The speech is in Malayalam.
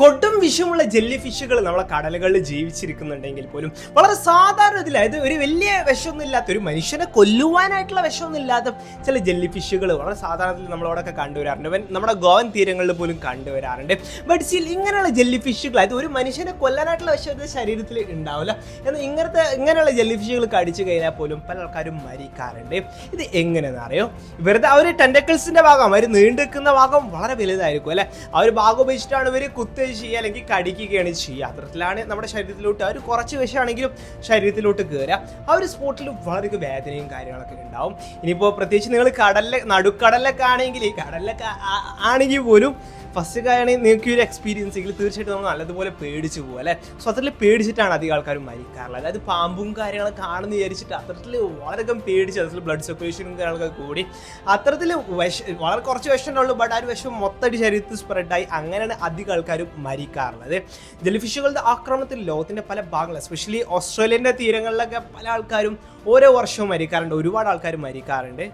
കൊടും വിഷമുള്ള ജെല്ലി ഫിഷുകൾ നമ്മളെ കടലുകളിൽ ജീവിച്ചിരിക്കുന്നുണ്ടെങ്കിൽ പോലും വളരെ സാധാരണ ഇതിൽ അതായത് ഒരു വലിയ വിഷമൊന്നും ഇല്ലാത്ത ഒരു മനുഷ്യനെ കൊല്ലുവാനായിട്ടുള്ള വിഷമൊന്നും ഇല്ലാത്ത ചില ജെല്ലി ഫിഷുകൾ വളരെ സാധാരണത്തിൽ നമ്മളോടൊക്കെ കണ്ടുവരാറുണ്ട്. നമ്മുടെ ഗോവൻ തീരങ്ങളിൽ പോലും കണ്ടുവരാറുണ്ട്. ബട്ട് സ്റ്റിൽ ഇങ്ങനെയുള്ള ജെല്ലി ഫിഷുകൾ അതായത് ഒരു മനുഷ്യനെ കൊല്ലാനായിട്ടുള്ള വിഷം ശരീരത്തിൽ ഉണ്ടാവില്ല. എന്നാൽ ഇങ്ങനത്തെ ഇങ്ങനെയുള്ള ജെല്ലി ഫിഷുകൾ കടിച്ചു കഴിഞ്ഞാൽ പോലും പല ആൾക്കാരും മരിക്കാറുണ്ട്. ഇത് എങ്ങനെയെന്ന് അറിയോ? വെറുതെ ആ ഒരു ടെൻഡക്കിൾസിന്റെ ഭാഗം അവർ നീണ്ടു നിൽക്കുന്ന ഭാഗം വളരെ വലുതായിരിക്കും അല്ലേ? ആ ഒരു ഭാഗം ഉപയോഗിച്ചിട്ടാണ് ഇവർ കുത്തുക ചെയ്യുക അല്ലെങ്കിൽ കടിക്കുകയാണ് ചെയ്യുക. അത്തരത്തിലാണ് നമ്മുടെ ശരീരത്തിലോട്ട് ആ ഒരു കുറച്ച് വിഷമാണെങ്കിലും ശരീരത്തിലോട്ട് കയറുക ആ ഒരു സ്പോട്ടിൽ വളരെ വേദനയും കാര്യങ്ങളൊക്കെ ഉണ്ടാവും. ഇനിയിപ്പോൾ പ്രത്യേകിച്ച് നിങ്ങൾ കടലിലെ നടുക്കടലിലൊക്കെ ആണെങ്കിൽ കടലിലൊക്കെ ആണെങ്കിൽ പോലും ഫസ്റ്റ് കാര്യമാണെങ്കിൽ നിങ്ങൾക്ക് ഒരു എക്സ്പീരിയൻസ് എങ്കിൽ തീർച്ചയായിട്ടും നമ്മൾ നല്ലതുപോലെ പേടിച്ചു പോകും അല്ലെ? സോ അത്തരത്തിൽ പേടിച്ചിട്ടാണ് അധികം ആൾക്കാരും മരിക്കാറുള്ളത്. അതായത് പാമ്പും കാര്യങ്ങളൊക്കെ കാണുന്ന വിചാരിച്ചിട്ട് അത്തരത്തിൽ വളരെയധികം പേടിച്ച് അത്തരത്തിൽ ബ്ലഡ് സർക്കുലേഷനും കാര്യങ്ങളൊക്കെ കൂടി. അത്തരത്തിൽ വിഷ വളരെ കുറച്ച് വിഷമുള്ളൂ ബട്ട് ആ ഒരു വിഷം മൊത്തമായിട്ട് ശരീരത്തിൽ സ്പ്രെഡായി അങ്ങനെയാണ് അധികം ആൾക്കാരും മരിക്കാറുള്ളത്. ജലഫിഷുകളുടെ ആക്രമണത്തിൽ ലോകത്തിന്റെ പല ഭാഗങ്ങൾ എസ്പെഷ്യലി ഓസ്ട്രേലിയന്റെ തീരങ്ങളിലൊക്കെ പല ആൾക്കാരും ഓരോ വർഷവും മരിക്കാറുണ്ട് ഒരുപാട് ആൾക്കാർ മരിക്കാറുണ്ട്.